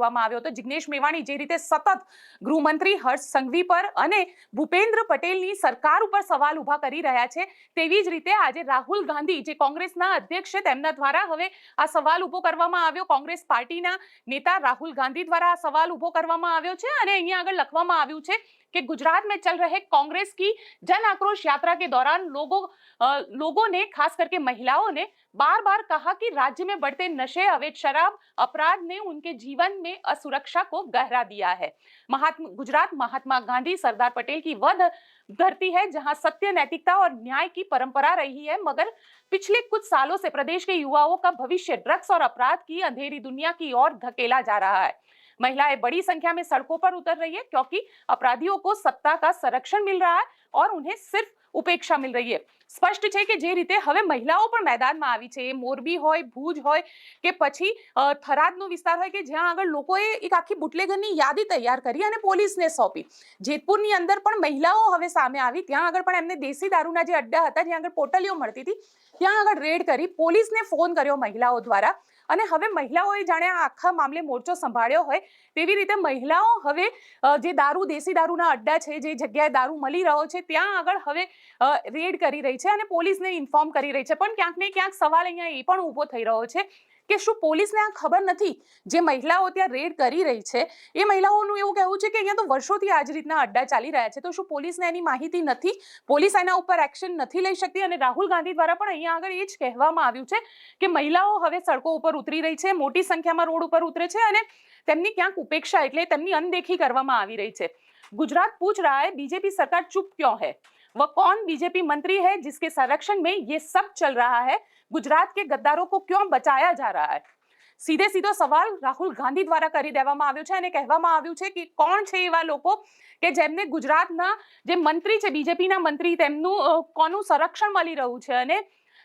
કરવામાં આવ્યો હતો. જિગ્નેશ મેવાણી જે રીતે સતત ગૃહમંત્રી હર્ષ સંઘવી પર અને ભૂપેન્દ્ર પટેલની સરકાર ઉપર સવાલ ઊભા કરી રહ્યા છે, તેવી જ રીતે આજે રાહુલ ગાંધી જે કોંગ્રેસના અધ્યક્ષ છે, તેમના દ્વારા હવે આ સવાલ ઊભો કરવામાં આવ્યો. કોંગ્રેસ પાર્ટીના નેતા રાહુલ ગાંધી દ્વારા આ સવાલ ઊભો કરવામાં આવ્યો છે અને અહીંયા આગળ લખવામાં આવ્યું છે कि गुजरात में चल रहे कांग्रेस की जन आक्रोश यात्रा के दौरान लोगों लोगों ने, खास करके महिलाओं ने बार बार कहा कि राज्य में बढ़ते नशे, अवैध शराब, अपराध ने उनके जीवन में असुरक्षा को गहरा दिया है। महात्मा, गुजरात महात्मा गांधी, सरदार पटेल की वह ध- धरती है, जहाँ सत्य, नैतिकता और न्याय की परंपरा रही है, मगर पिछले कुछ सालों से प्रदेश के युवाओं का भविष्य, ड्रग्स और अपराध की अंधेरी दुनिया की ओर धकेला जा रहा है। महिलाएं बड़ी संख्या में सड़कों पर उतर रही है क्योंकि अपराधियों को सत्ता का संरक्षण मिल रहा है और उन्हें सिर्फ ઉપેક્ષા મિલ રહી है સ્પષ્ટ છે કે જે રીતે હવે મહિલાઓ પણ મેદાનમાં આવી છે એ મોરબી હોય ભુજ હોય કે પછી અ, થરાદનો વિસ્તાર હોય કે જ્યાં આગળ લોકોએ એક આખી બુટલેગરની યાદી તૈયાર કરી અને પોલીસને સોંપી જેતપુરની અંદર પણ મહિલાઓ હવે સામે આવી ત્યાં આગળ પણ એમને દેશી દારૂના જે અડ્ડા હતા જ્યાં આગળ પોટલીઓ મળતી હતી ત્યાં આગળ રેડ કરી પોલીસને ફોન કર્યો મહિલાઓ દ્વારા અને હવે મહિલાઓએ જાણે આ આખા મામલે મોરચો સંભાળ્યો હોય તેવી રીતે મહિલાઓ હવે અ, જે દારૂ દેશી દારૂના અડ્ડા છે જે જગ્યાએ દારૂ મળી રહ્યો છે ત્યાં આગળ હવે રેડ કરી રહી છે અને પોલીસને ઇન્ફોર્મ કરી રહી છે. પણ ક્યાંક ને ક્યાંક સવાલ અહીંયા એ પણ ઊભો થઈ રહ્યો છે કે શું પોલીસને આ ખબર નથી? જે મહિલાઓ ત્યાં રેડ કરી રહી છે, એ મહિલાઓનું એવું કહેવું છે કે અહીંયા તો વર્ષોથી આ જ રીતના અડ્ડા ચાલી રહ્યા છે. તો શું પોલીસને એની માહિતી નથી? પોલીસ એના ઉપર એક્શન નથી લઈ શકતી? અને રાહુલ ગાંધી દ્વારા પણ અહીંયા આગળ એ જ કહેવામાં આવ્યું છે કે મહિલાઓ હવે સડકો ઉપર ઉતરી રહી છે, મોટી સંખ્યામાં રોડ ઉપર ઉતરે છે અને તેમની ક્યાંક ઉપેક્ષા એટલે તેમની અનદેખી કરવામાં આવી રહી છે. गुजरात पूछ रहा है बीजेपी सरकार चुप क्यों है वह कौन बीजेपी मंत्री है जिसके संरक्षण में ये सब चल रहा है गुजरात के गद्दारों को क्यों बचाया जा रहा है સીધે સીધો સવાલ રાહુલ ગાંધી દ્વારા કરી દેવામાં આવ્યો છે અને કહેવામાં આવ્યું છે કે કોણ છે એવા લોકો કે જેમને ગુજરાતના જે મંત્રી છે બીજેપીના મંત્રી તેમનું અ, કોનું સંરક્ષણ મળી રહ્યું છે અને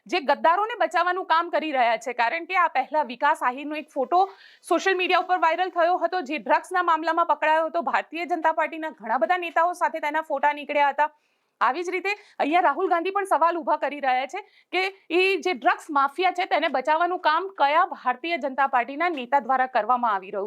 જે ગદ્દારોને બચાવવાનું કામ કરી રહ્યા છે. કારણ કે આ પહેલા વિકાસ આહિરનો એક ફોટો સોશિયલ મીડિયા ઉપર વાયરલ થયો હતો, જે ડ્રગ્સના મામલામાં પકડાયો હતો. ભારતીય જનતા પાર્ટીના ઘણા બધા નેતાઓ સાથે તેના ફોટા નીકળ્યા હતા. આવી જ રીતે અહીંયા રાહુલ ગાંધી પણ સવાલ ઊભા કરી રહ્યા છે કે એ જે ડ્રગ્સ માફિયા છે તેને બચાવવાનું કામ કયા ભારતીય જનતા પાર્ટીના નેતા દ્વારા કરવામાં આવી રહ્યું